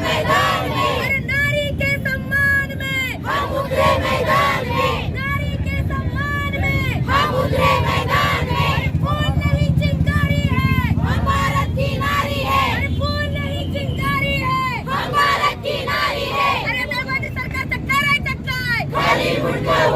मैदान में। नारी के सम्मान में। हम उतरे मैदान में। नारी के सम्मान में। हम उतरे मैदान में। फूल नहीं चिंगारी है। हम भारत की नारी है। अरे फूल नहीं चिंगारी है। हम भारत की नारी है अरे दळबद्री सरकारचं करायचं काय खाली मुंडक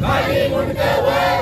मैदान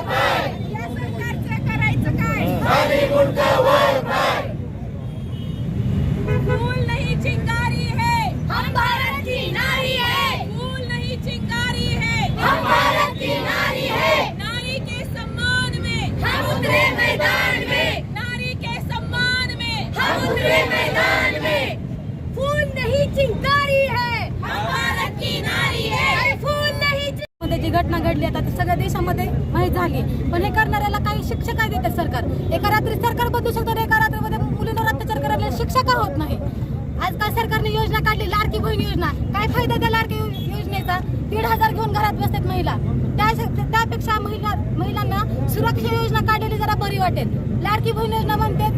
जी आता सगळ्या देशामध्ये माहीत झाली. पण हे करणाऱ्याला काही शिक्षा काय देतात सरकार. एका रात्री सरकार बदलू शकतं एका रात्रीमध्ये मुलींवर अत्याचार करायला शिक्षा का होत नाही. आजकाल सरकारने योजना काढली? लाडकी बहीण योजना. काय फायदा त्या लाडकी योजनेचा? दीड हजार घेऊन घरात बसतात महिला. त्या त्यापेक्षा महिला महिलांना सुरक्षा योजना काढलेली जरा बरी वाटेल. लाडकी बहीण योजना म्हणते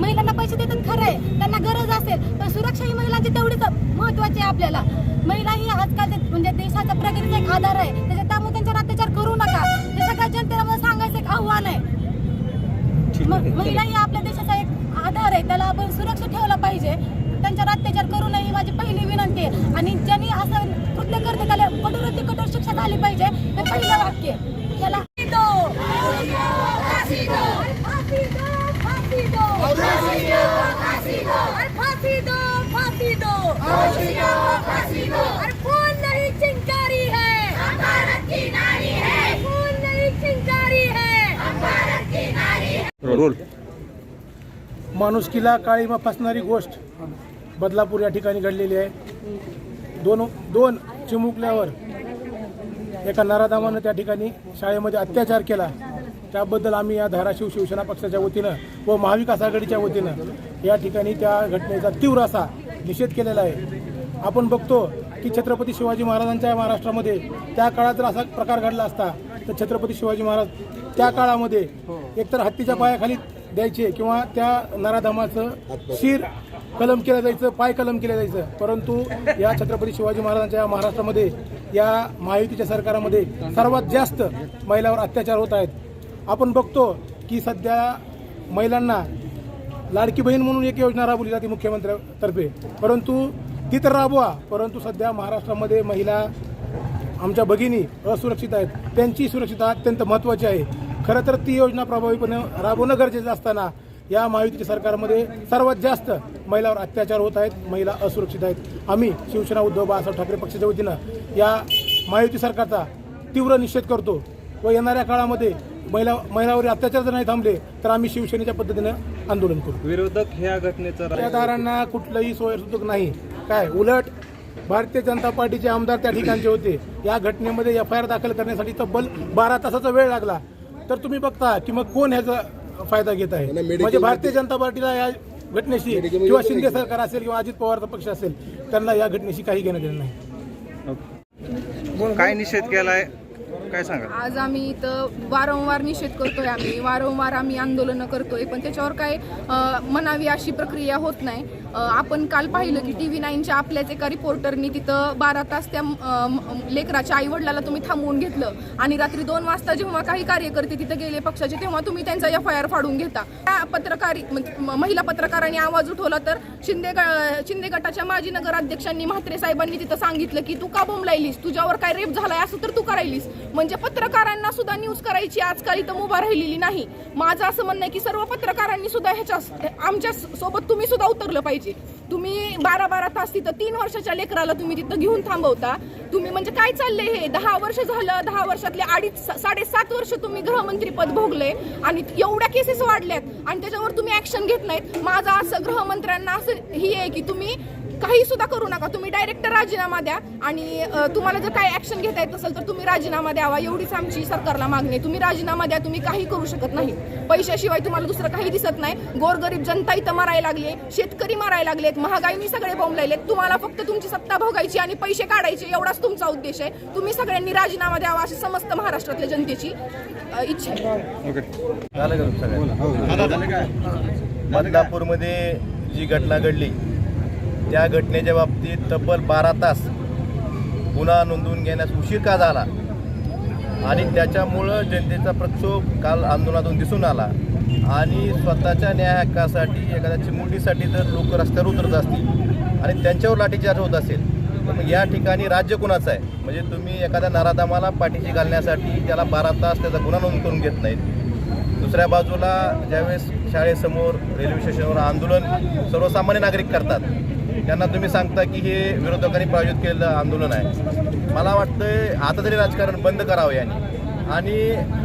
महिलांना पैसे देतात खरं आहे. त्यांना गरज असेल पण सुरक्षा ही महिलांची तेवढीच महत्वाची आहे आपल्याला. महिला ही आजकाल म्हणजे देशाचा प्रगतीचा एक आधार आहे. त्याच्या महिला ही आपल्या देशाचा एक आधार आहे त्याला आपण सुरक्षित ठेवला पाहिजे त्यांच्यावर अत्याचार करू नये ही माझी पहिली विनंती आहे आणि ज्यांनी असं कृत्य करते त्याला कठोराती कठोर शिक्षा झाली पाहिजे हे पहिलं वाक्य आहे. त्याला दो दो फांसी दो फांसी दो फांसी दो फांसी दो अरे फांसी दो फांसी दो फांसी दो फांसी दो अरे फूल नहीं चिंगारी है हम भारत की नारी है फूल नहीं चिंगारी है हम भारत की नारी है रोल माणुसकीला काळीमा फसणारी गोष्ट बदलापूर या ठिकाणी घडलेली आहे. दोन दोन चिमुकल्यावर एका नराधामानं त्या ठिकाणी शाळेमध्ये अत्याचार केला. त्याबद्दल आम्ही या धाराशिव शिवसेना पक्षाच्या वतीनं व महाविकास आघाडीच्या वतीनं या ठिकाणी त्या घटनेचा तीव्र असा निषेध केलेला आहे. आपण बघतो की छत्रपती शिवाजी महाराजांच्या महाराष्ट्रामध्ये त्या काळात जर असा प्रकार घडला असता तर छत्रपती शिवाजी महाराज त्या काळामध्ये एकतर हत्तीच्या पायाखाली द्यायचे किंवा त्या नराधामाचं शिर कलम केलं जायचं पाय कलम केलं जायचं. परंतु या छत्रपती शिवाजी महाराजांच्या महाराष्ट्रामध्ये या महायुतीच्या सरकारामध्ये सर्वात जास्त महिलावर अत्याचार होत आहेत. आपण बघतो की सध्या महिलांना लाडकी बहीण म्हणून एक योजना राबवली जाते मुख्यमंत्र्यातर्फे. परंतु ती तर राबवा परंतु सध्या महाराष्ट्रामध्ये महिला आमच्या भगिनी असुरक्षित आहेत. त्यांची सुरक्षितता अत्यंत महत्त्वाची आहे. खरं तर ती योजना प्रभावीपणे राबवणं गरजेचं असताना या महायुतीच्या सरकारमध्ये सर्वात जास्त महिलावर अत्याचार होत आहेत महिला असुरक्षित आहेत. आम्ही शिवसेना उद्धव बाळासाहेब ठाकरे पक्षाच्या वतीनं या महायुती सरकारचा तीव्र निषेध करतो व येणाऱ्या काळामध्ये महिला महिलावर अत्याचार जर नाही थांबले तर आम्ही शिवसेनेच्या पद्धतीनं आंदोलन करू. विरोधक ह्या घटनेचा ठेकेदारांना कुठलंही सोयीसुद्धा नाही. काय उलट भारतीय जनता पार्टीचे आमदार त्या ठिकाणचे होते. या घटनेमध्ये एफ आय आर दाखल करण्यासाठी तब्बल बारा तासाचा वेळ लागला. तर तुम्ही बघता की मग कोण ह्याचा फायदा घेत आहे? म्हणजे भारतीय जनता पार्टीला या घटनेशी किंवा शिंदे सरकार असेल किंवा अजित पवारचा पक्ष असेल त्यांना या घटनेशी काही घेणं देणं नाही. काय निषेध केलाय? काय सांगा आज आम्ही इथं वारंवार निषेध करतोय आम्ही वारंवार आम्ही आंदोलनं करतोय पण त्याच्यावर काय अ, म्हणावी अशी प्रक्रिया होत नाही. अ, आपण काल पाहिलं की टी व्ही नाईनच्या आपल्याच एका रिपोर्टरनी तिथं बारा तास त्या अ, म- लेकराच्या आईवडिलाला तुम्ही थांबवून घेतलं. आणि रात्री दोन वाजता जेव्हा काही कार्यकर्ते तिथं गेले पक्षाचे तेव्हा तुम्ही त्यांचा एफ आय आर फाडून घेता. त्या पत्रकारी म्हणजे म- महिला पत्रकारांनी आवाज उठवला तर शिंदे ग- शिंदे गटाच्या माजी नगराध्यक्षांनी म्हात्रे साहेबांनी तिथं सांगितलं की तू का बोंबलायलीस? तुझ्यावर काय रेप झालाय असं तर तू करायलीस म्हणजे पत्रकारांना सुद्धा न्यूज करायची आजकाल इथं मुभा राहिलेली नाही. माझं असं म्हणणं आहे की सर्व पत्रकारांनी सुद्धा ह्याच्या आमच्यासोबत तुम्ही सुद्धा उतरलं पाहिजे. तुम्ही बारा बारा तास तिथं तीन वर्षाच्या लेकराला तुम्ही तिथं घेऊन थांबवता. तुम्ही म्हणजे काय चाललंय हे? दहा वर्ष झालं दहा वर्षातले अडीच साडेसात वर्ष तुम्ही गृहमंत्री पद भोगले आणि एवढ्या केसेस वाढल्यात आणि त्याच्यावर तुम्ही ऍक्शन घेत नाहीत. माझं असं गृहमंत्र्यांना असं ही आहे की तुम्ही काही सुद्धा करू नका. तुम्ही डायरेक्ट राजीनामा द्या आणि तुम्हाला जर काही ऍक्शन घेता येत नसेल तर तुम्ही राजीनामा द्यावा. एवढीच आमची सरकारला मागणी तुम्ही राजीनामा द्या तुम्ही काही करू शकत नाही. पैशाशिवाय तुम्हाला दुसरं काही दिसत नाही. गोरगरीब जनता इथं मरायला लागली आहे. शेतकरी मरायला लागलेत महागाईनी सगळे बोंबलेत तुम्हाला फक्त तुमची सत्ता भोगायची आणि पैसे काढायचे एवढाच तुमचा उद्देश आहे. तुम्ही सगळ्यांनी राजीनामा द्यावा अशी समस्त महाराष्ट्रातल्या जनतेची इच्छा आहे. ओके. झालं का सगळं? बदलापूरमध्ये जी घटना घडली त्या घटनेच्या बाबतीत तब्बल बारा तास गुन्हा नोंदवून घेण्यास उशीर का झाला? आणि त्याच्यामुळं जनतेचा प्रक्षोभ काल आंदोलनातून दिसून आला. आणि स्वतःच्या न्याय हक्कासाठी एखाद्या चिमुंडीसाठी जर लोक रस्त्यावर उतरत असतील आणि त्यांच्यावर लाठीचार्ज होत असेल तर मग या ठिकाणी राज्य कुणाचं आहे? म्हणजे तुम्ही एखाद्या नारादामाला पाठीशी घालण्यासाठी त्याला बारा तास त्याचा गुन्हा नोंद करून घेत नाहीत. दुसऱ्या बाजूला ज्यावेळेस शाळेसमोर रेल्वे स्टेशनवर आंदोलन सर्वसामान्य नागरिक करतात त्यांना तुम्ही सांगता की हे विरोधकांनी प्रायोजित केलेलं आंदोलन आहे. मला वाटतं आता तरी राजकारण बंद करावं याने. आणि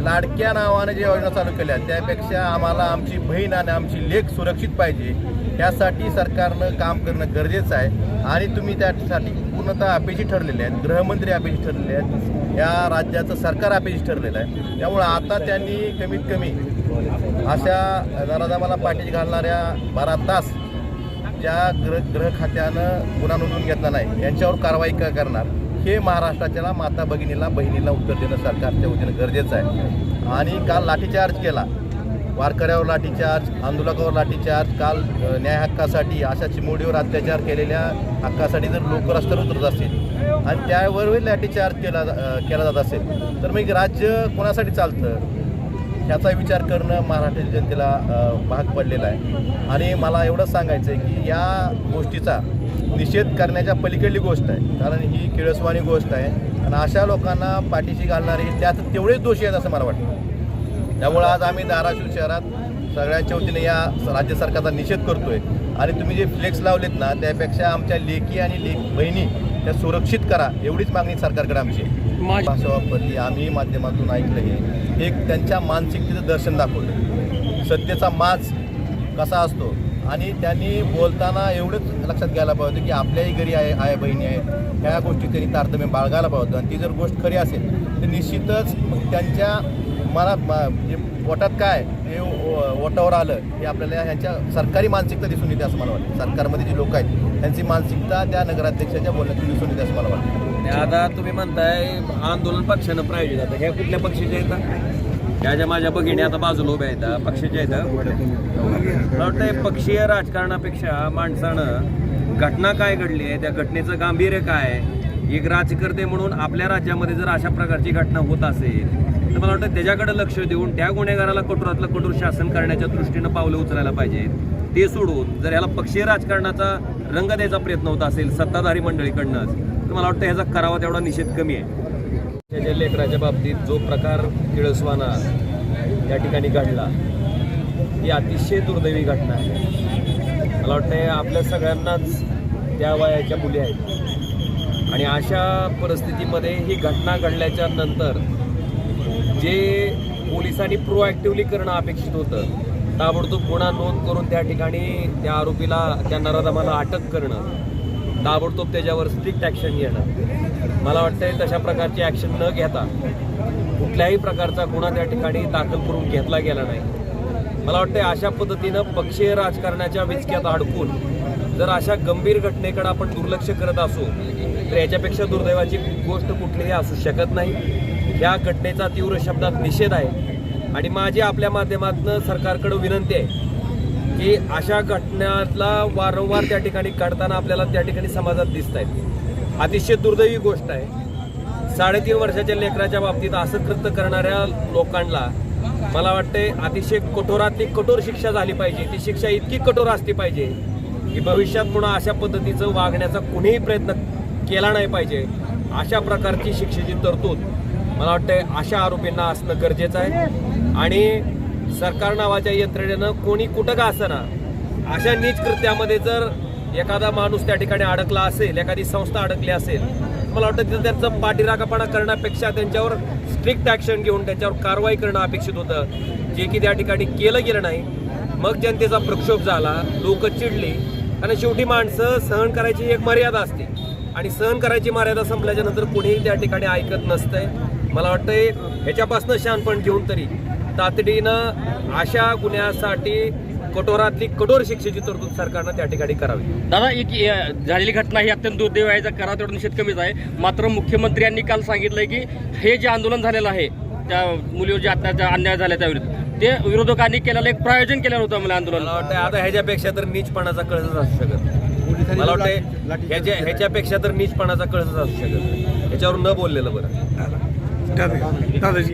लाडक्या नावाने जे योजना चालू केल्या त्यापेक्षा आम्हाला आमची बहीण आणि आमची लेख सुरक्षित पाहिजे. त्यासाठी सरकारनं काम करणं गरजेचं आहे. आणि तुम्ही त्यासाठी पूर्णतः अपेक्षित ठरलेले आहेत. गृहमंत्री अपेक्षित ठरलेले आहेत. या राज्याचं सरकार अपेक्षित ठरलेलं आहे. त्यामुळं आता त्यांनी कमीत कमी अशा नराधामाला पाठीशी घालणाऱ्या बारा तास ज्या ग्रह ग्रह खात्यानं गुन्हा नोंदवून घेतला नाही यांच्यावर कारवाई का करणार हे महाराष्ट्राच्या माता भगिनीला बहिणीला उत्तर देणं सरकारच्या वतीनं गरजेचं आहे. आणि काल लाठीचार्ज केला. वारकऱ्यावर लाठीचार्ज आंदोलकावर लाठीचार्ज काल न्याय हक्कासाठी अशा चिमोडीवर अत्याचार केलेल्या हक्कासाठी जर लोक रस्त्यावर उतरत असतील आणि त्यावरही लाठीचार्ज केला केला जात असेल तर मग राज्य कोणासाठी चालतं? ह्याचा विचार करणं महाराष्ट्राच्या जनतेला भाग पडलेला आहे. आणि मला एवढंच सांगायचं आहे की या गोष्टीचा निषेध करण्याच्या पलीकडली गोष्ट आहे. कारण ही किळसवाणी गोष्ट आहे. आणि अशा लोकांना पाठीशी घालणारे त्यात तेवढेच दोषी आहेत असं मला वाटतं. त्यामुळं आज आम्ही धाराशिव शहरात सगळ्यांच्या वतीने या राज्य सरकारचा निषेध करतोय. आणि तुम्ही जे फ्लेक्स लावलेत ना त्यापेक्षा आमच्या लेकी आणि लेख बहिणी त्या सुरक्षित करा एवढीच मागणी सरकारकडे आमची आहे. भाषा वापरली आम्ही माध्यमातून ऐकलं हे. एक त्यांच्या मानसिकतेचं दर्शन दाखवलं. सत्तेचा माज कसा असतो? आणि त्यांनी बोलताना एवढंच लक्षात घ्यायला पाहिजे की आपल्याही घरी आहे आहे बहिणी आहे ह्या गोष्टी त्यांनी तारतम्य बाळगायला पाहिजे. होतं आणि ती जर गोष्ट खरी असेल तर निश्चितच त्यांच्या मला म्हणजे पोटात काय हे ओटावर आलं हे आपल्याला ह्यांच्या सरकारी मानसिकता दिसून येते असं मला वाटतं. सरकारमध्ये जी लोक आहेत त्यांची मानसिकता त्या नगराध्यक्षाच्या बोलण्यातून दिसून येते असं मला वाटतं. आता तुम्ही म्हणताय आंदोलन पक्षानं प्रायोजित आता. ह्या कुठल्या पक्षाच्या येतात ह्या ज्या माझ्या भगिनी आता बाजूला उभ्या आहेत पक्षाच्या आहेत वाटतं पक्षीय राजकारणापेक्षा माणसानं घटना काय घडली आहे त्या घटनेचं गांभीर्य काय एक राजकर्ते म्हणून आपल्या राज्यामध्ये जर अशा प्रकारची घटना होत असेल मला वाटतं त्याच्याकडे लक्ष देऊन त्या गुन्हेगाराला कठोरातलं कठोर शासन करण्याच्या दृष्टीनं पावलं उचलायला पाहिजेत ते सोडून जर याला पक्षीय राजकारणाचा रंग द्यायचा प्रयत्न होत असेल सत्ताधारी मंडळीकडनंच तर मला वाटतं ह्याचा करावा तेवढा निषेध कमी आहे. त्या लेकराच्या बाबतीत जो प्रकार किळसवाना या ठिकाणी घडला ही अतिशय दुर्दैवी घटना आहे. मला वाटतं आपल्या सगळ्यांनाच त्या वयाच्या मुली आहेत. आणि अशा परिस्थितीमध्ये ही घटना घडल्याच्या नंतर जे पोलिसांनी प्रोॲक्टिव्हली करणं अपेक्षित होतं ताबडतोब गुन्हा नोंद करून त्या ठिकाणी त्या आरोपीला त्या नराधमाला अटक करणं ताबडतोब त्याच्यावर स्ट्रिक्ट ॲक्शन घेणं मला वाटतंय तशा प्रकारची ॲक्शन न घेता कुठल्याही प्रकारचा गुन्हा त्या ठिकाणी दाखल करून घेतला गेला नाही. मला वाटतं अशा पद्धतीनं पक्षीय राजकारणाच्या विचक्यात अडकून जर अशा गंभीर घटनेकडे आपण दुर्लक्ष करत असू तर याच्यापेक्षा दुर्दैवाची गोष्ट कुठलीही असू शकत नाही. या घटनेचा तीव्र शब्दात निषेध आहे. आणि माझी आपल्या माध्यमातून सरकारकडे विनंती आहे की अशा घटनातला वारंवार त्या ठिकाणी काढताना आपल्याला त्या ठिकाणी समाजात दिसत आहेत. अतिशय दुर्दैवी गोष्ट आहे. साडेतीन वर्षाच्या लेकराच्या बाबतीत असं कृत्य करणाऱ्या लोकांना मला वाटते अतिशय कठोरातली कठोर शिक्षा झाली पाहिजे. ती शिक्षा इतकी कठोर असली पाहिजे की भविष्यात पुन्हा अशा पद्धतीचं वागण्याचा कुणीही प्रयत्न केला नाही पाहिजे. अशा प्रकारची शिक्षेची तरतूद मला वाटतं अशा आरोपींना असणं गरजेचं आहे. आणि सरकार नावाच्या यंत्रणेनं कोणी कुठं का असताना अशा नीच कृत्यामध्ये जर एखादा माणूस त्या ठिकाणी अडकला असेल एखादी संस्था अडकली असेल मला वाटतं तिथं त्यांचं पाठीराखापणा करण्यापेक्षा त्यांच्यावर स्ट्रिक्ट ॲक्शन घेऊन त्यांच्यावर कारवाई करणं अपेक्षित होतं. जे की त्या ठिकाणी केलं गेलं नाही. मग जनतेचा प्रक्षोभ झाला लोक चिडली. आणि शेवटी माणसं सहन करायची एक मर्यादा असते. आणि सहन करायची मर्यादा संपल्याच्या नंतर कोणीही त्या ठिकाणी ऐकत नसतंय. मला वाटतंय ह्याच्यापासून शानपण घेऊन तरी तातडीनं अशा गुन्ह्यासाठी कठोरातली कठोर शिक्षेची तरतूद सरकारनं त्या ठिकाणी करावी. दादा एक झालेली घटना ही अत्यंत दुर्दैव आहे. याचा करा तेवढा निषेध कमीच आहे मात्र मुख्यमंत्र्यांनी काल सांगितलंय की हे जे आंदोलन झालेलं आहे त्या मुलीवर जे अत्याचार अन्याय झाला त्याविरुद्ध ते विरोधकांनी केलेलं एक प्रायोजन केलेलं होतं मला आंदोलन. मला वाटतं आता ह्याच्यापेक्षा तर नीचपणाचा कळसच असू शकत मला वाटतं ह्याच्या ह्याच्यापेक्षा तर नीचपणाचा कळसच असू शकत ह्याच्यावर न बोललेलं बरं. does it